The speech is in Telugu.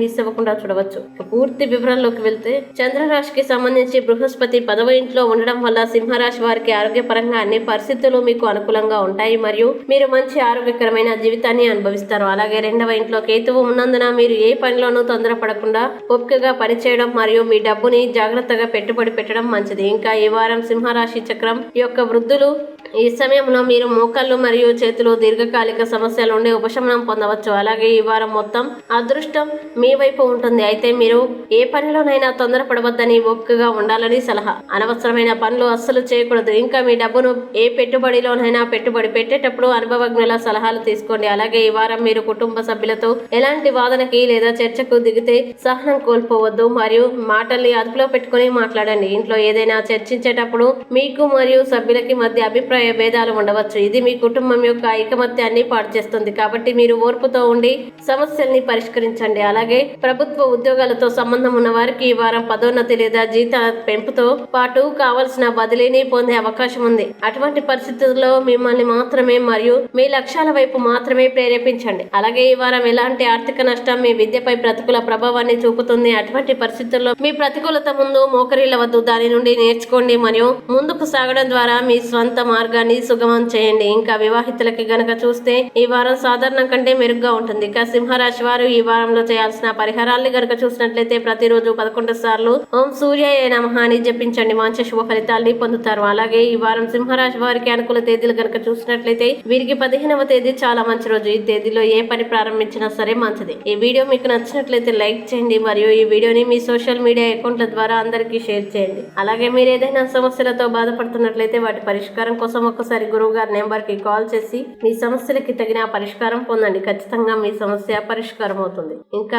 మిస్ అవ్వకుండా చూడవచ్చు. పూర్తి వివరాల్లోకి వెళ్తే చంద్రరాశికి సంబంధించి బృహస్పతి పదవ ఇంట్లో ఉండడం వల్ల సింహరాశి వారికి ఆరోగ్యపరంగా అన్ని పరిస్థితులు మీకు అనుకూలంగా ఉంటాయి మరియు మీరు మంచి ఆరోగ్యకరమైన జీవితాన్ని అనుభవిస్తారు. అలాగే రెండవ ఇంట్లో కేతువు ఉన్నందున మీరు ఏ పనిలోనూ తొందరపడకుండా ఓపికగా పనిచేయడం మరియు మీ డబ్బుని జాగ్రత్తగా పెట్టుబడి పెట్టడం మంచిది. ఇంకా ఈ వారం సింహరాశి చక్రం యొక్క వృద్ధులు ఈ సమయంలో మీరు మోకాళ్ళు మరియు చేతులు దీర్ఘకాలిక సమస్యల నుండి ఉపశమనం పొందవచ్చు. అలాగే ఈ వారం మొత్తం అదృష్టం మీ వైపు ఉంటుంది. అయితే మీరు ఏ పనిలోనైనా తొందరపడవద్దని ఓపికగా ఉండాలని సలహా. అనవసరమైన పనులు అస్సలు చేయకూడదు. ఇంకా మీ డబ్బును ఏ పెట్టుబడిలోనైనా పెట్టుబడి పెట్టేటప్పుడు అనుభవజ్ఞుల సలహాలు తీసుకోండి. అలాగే ఈ వారం మీరు కుటుంబ సభ్యులతో ఎలాంటి వాదనకి లేదా చర్చకు దిగితే సహనం కోల్పోవద్దు. మరియు మాటల్ని అదుపులో పెట్టుకుని మాట్లాడండి. ఇంట్లో ఏదైనా చర్చించేటప్పుడు మీకు మరియు సభ్యులకి మధ్య అభిప్రాయ భేదాలు ఉండవచ్చు. ఇది మీ కుటుంబం యొక్క ఐకమత్యాన్ని పాడు చేస్తుంది. కాబట్టి మీరు ఓర్పుతో ఉండి సమస్యల్ని పరిష్కరించండి. అలాగే ప్రభుత్వ ఉద్యోగాలతో సంబంధం ఉన్న వారికి ఈ వారం పదోన్నతి లేదా జీత పెంపుతో పాటు కావలసిన బదిలీని పొందే అవకాశం ఉంది. అటువంటి పరిస్థితుల్లో మిమ్మల్ని మాత్రమే మరియు మీ లక్ష్యాల వైపు మాత్రమే ప్రేరేపించండి. అలాగే ఈ వారం ఎలాంటి ఆర్థిక నష్టం మీ విద్యపై ప్రతికూల ప్రభావాన్ని చూపుతుంది అటువంటి పరిస్థితుల్లో మీ ప్రతికూలత ముందు మోకరిల్లవద్దు దాని నుండి నేర్చుకోండి మరియు ముందుకు సాగడం ద్వారా మీ స్వంత మార్గాన్ని సుగమం చేయండి. ఇంకా వివాహితులకి గనక చూస్తే ఈ వారం సాధారణం కంటే మెరుగ్గా ఉంటుంది. ఇక సింహరాశి వారు ఈ వారంలో చేయాల్సిన పరిహారాల్ని గనక చూసినట్లయితే ప్రతిరోజు పదకొండు సార్లు ఓం సూర్య నమః అని జపించండి. మంచి శుభ ఫలితాల్ని పొందుతారు. అలాగే ఈ వారం సింహరాశి వారికి అనుకూల తేదీలు గనక చూసినట్లయితే వీరికి పదిహేనవ తేదీ చాలా మంచి రోజు. ఈ తేదీలో ఏ పని ప్రారంభించినా సరే మంచిది. ఈ వీడియో మీకు నచ్చినట్లయితే లైక్ చేయండి. మరియు ఈ వీడియోని మీ సోషల్ మీడియా అకౌంట్ల ద్వారా అందరికీ షేర్ చేయండి. అలాగే మీరు ఏదైనా సమస్యలతో బాధపడుతున్నట్లయితే వాటి పరిష్కారం కోసం ఒక్కసారి గురువు గారి నెంబర్కి కాల్ చేసి మీ సమస్యలకి తగిన పరిష్కారం పొందండి. ఖచ్చితంగా మీ సమస్య పరిష్కారం అవుతుంది ఇంకా